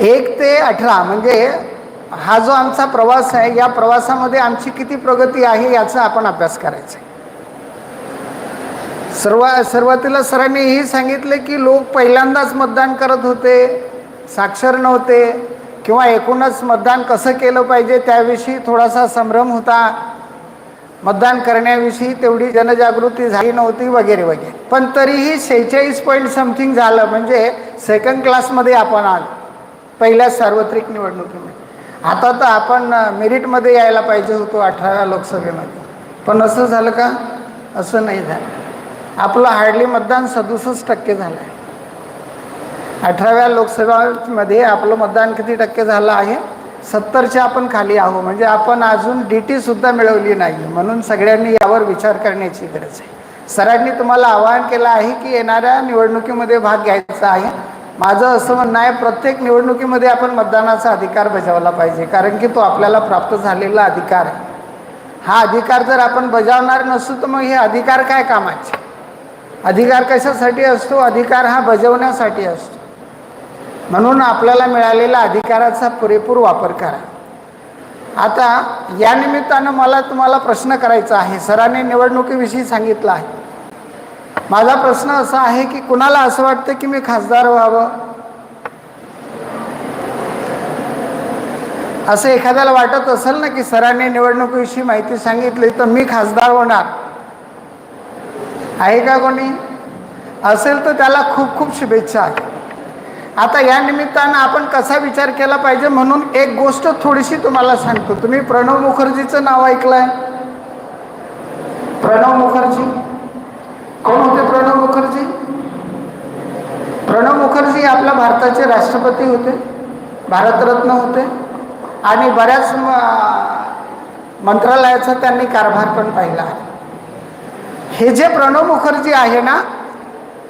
एक ते अठरा म्हणजे हा जो आमचा प्रवास आहे या प्रवासामध्ये आमची किती प्रगती आहे याचा आपण अभ्यास करायचा आहे. सर्व सुरुवातीला सरांनी हे सांगितले की लोक पहिल्यांदाच मतदान करत होते साक्षर नव्हते किंवा एकूणच मतदान कसं केलं पाहिजे त्याविषयी थोडासा संभ्रम होता. मतदान करण्याविषयी तेवढी जनजागृती झाली नव्हती वगैरे वगैरे. पण तरीही शेहेचाळीस पॉईंट समथिंग झालं म्हणजे सेकंड क्लासमध्ये आपण आलो. पहिल्या सार्वत्रिक निवडणुकीमध्ये आता तर आपण मेरिटमध्ये यायला पाहिजे होतो अठराव्या लोकसभेमध्ये. पण असं झालं का? असं नाही झालं. आपलं हार्डली मतदान सदुसष्ट टक्के झालं आहे. अठराव्या लोकसभामध्ये आपलं मतदान किती टक्के झालं आहे? सत्तरच्या आपण खाली आहो म्हणजे आपण अजून डी टीसुद्धा मिळवली नाही. म्हणून सगळ्यांनी यावर विचार करण्याची गरज आहे. सरांनी तुम्हाला आवाहन केलं आहे की येणाऱ्या निवडणुकीमध्ये भाग घ्यायचा आहे. माझं असं म्हणणं आहे प्रत्येक निवडणुकीमध्ये आपण मतदानाचा अधिकार बजावला पाहिजे कारण की तो आपल्याला प्राप्त झालेला अधिकार आहे. हा अधिकार जर आपण बजावणार नसू तर मग हे अधिकार काय कामाचे? अधिकार कशासाठी असतो? अधिकार हा बजावण्यासाठी असतो. म्हणून आपल्याला मिळालेला अधिकाराचा पुरेपूर वापर करा. आता या निमित्तानं मला तुम्हाला प्रश्न करायचा आहे. सरांनी निवडणुकीविषयी सांगितलं आहे. माझा प्रश्न असा आहे की कुणाला असं वाटतं की मी खासदार व्हावं? असं एखाद्याला वाटत असेल ना की सरांनी निवडणुकीविषयी माहिती सांगितली तर मी खासदार होणार. आहे का कोणी? असेल तर त्याला खूप खूप शुभेच्छा. आहे आता या निमित्तानं आपण कसा विचार केला पाहिजे म्हणून एक गोष्ट थोडीशी तुम्हाला सांगतो. तुम्ही प्रणव मुखर्जीचं नाव ऐकलंय? प्रणव मुखर्जी? कोण होते प्रणव मुखर्जी? प्रणव मुखर्जी आपल्या भारताचे राष्ट्रपती होते भारतरत्न होते आणि बऱ्याच म- मंत्रालयाचा त्यांनी कारभार पण पाहिला आहे. हे जे प्रणव मुखर्जी आहे ना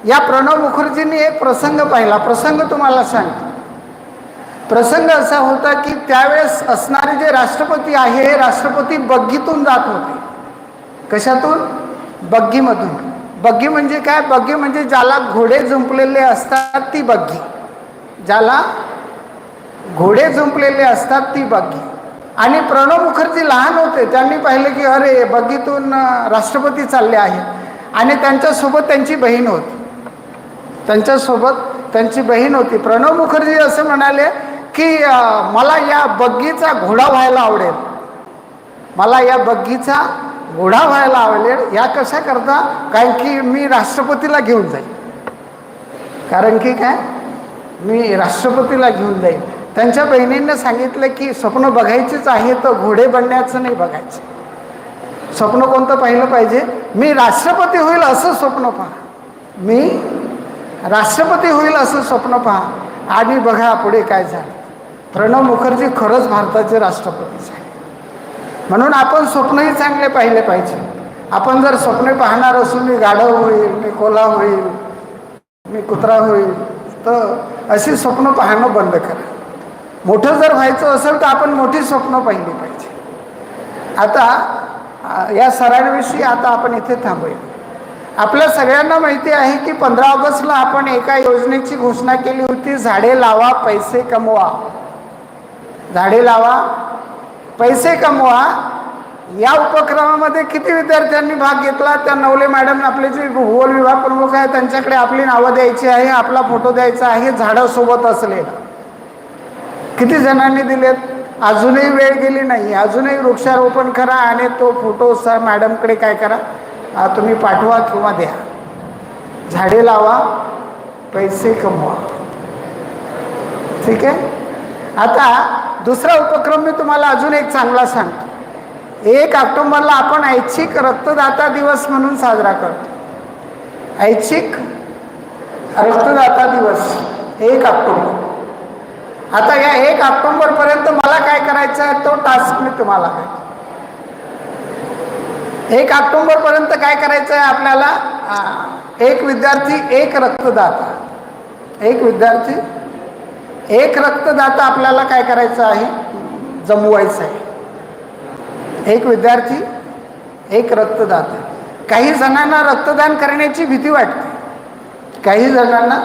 या प्रणव मुखर्जींनी एक प्रसंग पाहिला. प्रसंग तुम्हाला सांगतो. प्रसंग असा होता की त्यावेळेस असणारे जे राष्ट्रपती आहे हे राष्ट्रपती बग्गीतून जात होते. कशातून? बग्गीमधून. बग्गी म्हणजे काय? बग्गी म्हणजे ज्याला घोडे झुंपलेले असतात ती बग्गी. ज्याला घोडे झुंपलेले असतात ती बग्गी. आणि प्रणव मुखर्जी लहान होते त्यांनी पाहिले की अरे बग्गीतून राष्ट्रपती चालले आहेत आणि त्यांच्यासोबत त्यांची बहीण होती. त्यांच्यासोबत त्यांची बहीण होती. प्रणव मुखर्जी असं म्हणाले की मला या बग्गीचा घोडा व्हायला आवडेल. मला या बग्गीचा घोडा व्हायला आवडेल या कशा करता? कारण की मी राष्ट्रपतीला घेऊन जाईन. कारण की काय? मी राष्ट्रपतीला घेऊन जाईन. त्यांच्या बहिणींना सांगितलं की स्वप्न बघायचीच आहे तर घोडे बनण्याचं नाही बघायचं. स्वप्न कोणतं पाहिलं पाहिजे? मी राष्ट्रपती होईल असं स्वप्न पहा. मी राष्ट्रपती होईल असं स्वप्न पहा. आणि बघा पुढे काय झालं. प्रणव मुखर्जी खरंच भारताचे राष्ट्रपती झाले. म्हणून आपण स्वप्नही चांगले पाहिले पाहिजे. आपण जर स्वप्ने पाहणार असून मी गाढव होईल मी कोला होईल मी कुत्रा होईल तर अशी स्वप्न पाहणं बंद करा. मोठं जर व्हायचं असेल तर आपण मोठी स्वप्न पाहिली पाहिजे. आता या सरांविषयी आता आपण इथे थांबूया. आपल्या सगळ्यांना माहिती आहे की पंधरा ऑगस्टला आपण एका योजनेची घोषणा केली होती झाडे लावा पैसे कमवा. झाडे लावा पैसे कमवा. या उपक्रमामध्ये किती विद्यार्थ्यांनी भाग घेतला? त्या नवले मॅडम आपले जे भूगोल विभाग प्रमुख आहे त्यांच्याकडे आपली नावं द्यायची आहे आपला फोटो द्यायचा आहे झाडासोबत असलेला किती जणांनी दिलेत? अजूनही वेळ गेली नाही. अजूनही वृक्षारोपण करा आणि तो फोटो सर मॅडमकडे काय करा? तुम्ही पाठवा किंवा द्या. झाडे लावा पैसे कमवा. ठीक आहे? आता दुसरा उपक्रम मी तुम्हाला अजून एक चांगला सांगतो. एक ऑक्टोंबरला आपण ऐच्छिक रक्तदाता दिवस म्हणून साजरा करतो. ऐच्छिक रक्तदाता दिवस एक ऑक्टोंबर. आता या एक ऑक्टोंबरपर्यंत मला काय करायचं आहे तो टास्क मी तुम्हाला एक ऑक्टोंबरपर्यंत काय करायचं आहे आपल्याला एक विद्यार्थी एक रक्तदाता. एक विद्यार्थी एक रक्तदाता आपल्याला काय करायचं आहे? जमवायचं आहे. एक विद्यार्थी एक रक्तदाता. काही जणांना रक्तदान करण्याची भीती वाटते. काही जणांना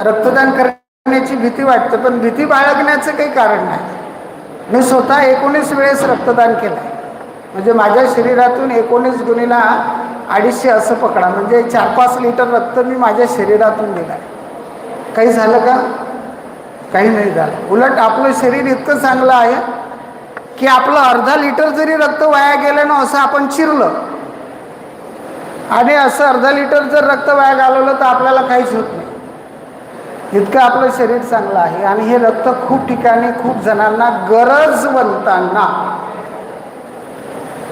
रक्तदान करण्याची भीती वाटते पण भीती बाळगण्याचं काही कारण नाही. मी स्वतः एकोणीस वेळेस रक्तदान केलं आहे म्हणजे माझ्या शरीरातून एकोणीस गुणीला अडीचशे असं पकडा. म्हणजे चार पाच लिटर रक्त मी माझ्या शरीरातून दिलं आहे काही झालं का? काही नाही झालं. उलट आपलं शरीर इतकं चांगलं आहे की आपलं अर्धा लिटर जरी रक्त वाया गेलं ना असं आपण चिरलं. आणि असं अर्धा लिटर जर रक्त वाया घालवलं तर आपल्याला काहीच होत नाही. इतकं आपलं शरीर चांगलं आहे. आणि हे रक्त खूप ठिकाणी खूप जणांना गरजवंतांना.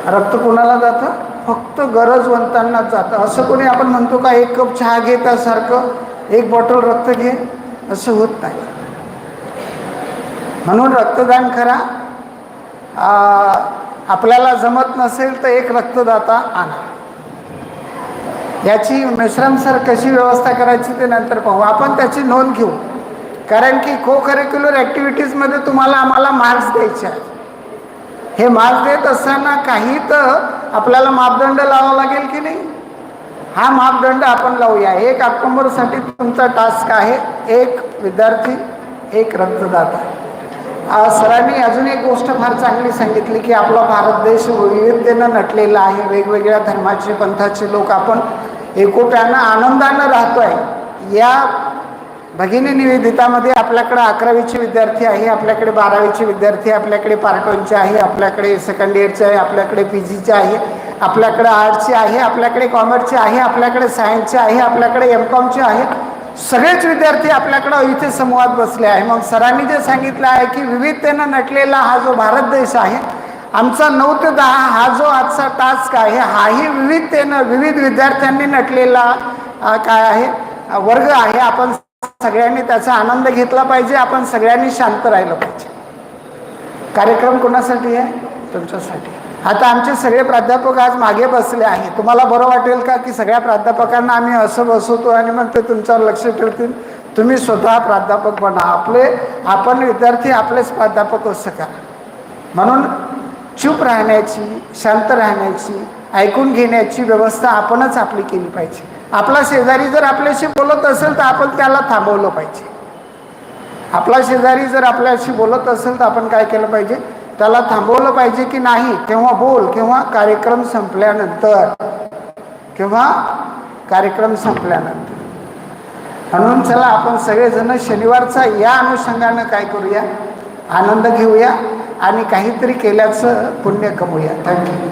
रक्त कोणाला जातं? फक्त गरजवंतांनाच जातं. असं कोणी आपण म्हणतो का एक कप चहा घे त्यासारखं एक बॉटल रक्त घे असं होत नाही. म्हणून रक्तदान करा. आपल्याला जमत नसेल तर एक रक्तदाता आणा. याची मिश्रम सर कशी व्यवस्था करायची ते नंतर पाहू. आपण त्याची नोंद घेऊ. कारण की को करिक्युलर ॲक्टिव्हिटीजमध्ये तुम्हाला आम्हाला मार्क्स द्यायचे आहेत. हे मार्क्स देत असताना काही तर आपल्याला मापदंड लावावा लागेल की नाही? हा मापदंड आपण लावूया. एक ऑक्टोंबरसाठी तुमचा टास्क आहे. एक विद्यार्थी एक रक्तदाता. सरांनी अजून एक गोष्ट फार चांगली सांगितली की आपला भारत देश विविधतेनं नटलेला आहे. वेगवेगळ्या धर्माचे पंथाचे लोक आपण एकोप्यानं आनंदानं राहतो आहे या भगिनी निवेदितामध्ये आपल्याकडे अकरावीचे विद्यार्थी आहे आपल्याकडे बारावीचे विद्यार्थी आहे आपल्याकडे पार्टवनचे आहे आपल्याकडे सेकंड इयरचे आहे आपल्याकडे पी जीचे आहे आपल्याकडे आर्टचे आहे आपल्याकडे कॉमर्सचे आहे आपल्याकडे सायन्सचे आहे आपल्याकडे एम कॉमचे आहे. सगळेच विद्यार्थी आपल्याकडं इथे समूहात बसले आहे. मग सरांनी जे सांगितलं आहे की विविधतेनं नटलेला हा जो भारत देश आहे आमचा नऊ ते दहा हा जो आजचा टास्क आहे हाही विविधतेनं विविध विद्यार्थ्यांनी नटलेला काय आहे? वर्ग आहे. आपण सगळ्यांनी त्याचा आनंद घेतला पाहिजे. आपण सगळ्यांनी शांत राहिलं पाहिजे. कार्यक्रम कोणासाठी आहे? तुमच्यासाठी. आता आमचे सगळे प्राध्यापक आज मागे बसले आहे तुम्हाला बरं वाटेल का की सगळ्या प्राध्यापकांना आम्ही असं बसवतो आणि मग ते तुमच्यावर लक्ष ठेवतील? तुम्ही स्वतः प्राध्यापक बना. आपले आपण विद्यार्थी आपलेच प्राध्यापक असं का म्हणून चूप राहण्याची शांत राहण्याची ऐकून घेण्याची व्यवस्था आपणच आपली केली पाहिजे. आपला शेजारी जर आपल्याशी बोलत असेल तर आपण त्याला थांबवलं पाहिजे. आपला शेजारी जर आपल्याशी बोलत असेल तर आपण काय केलं पाहिजे? त्याला थांबवलं पाहिजे की नाही केव्हा बोल किंवा कार्यक्रम संपल्यानंतर. किंवा कार्यक्रम संपल्यानंतर. म्हणून चला आपण सगळेजण शनिवारचा या अनुषंगानं काय करूया? आनंद घेऊया आणि काहीतरी केल्याचं पुण्य कमवूया. थँक्यू.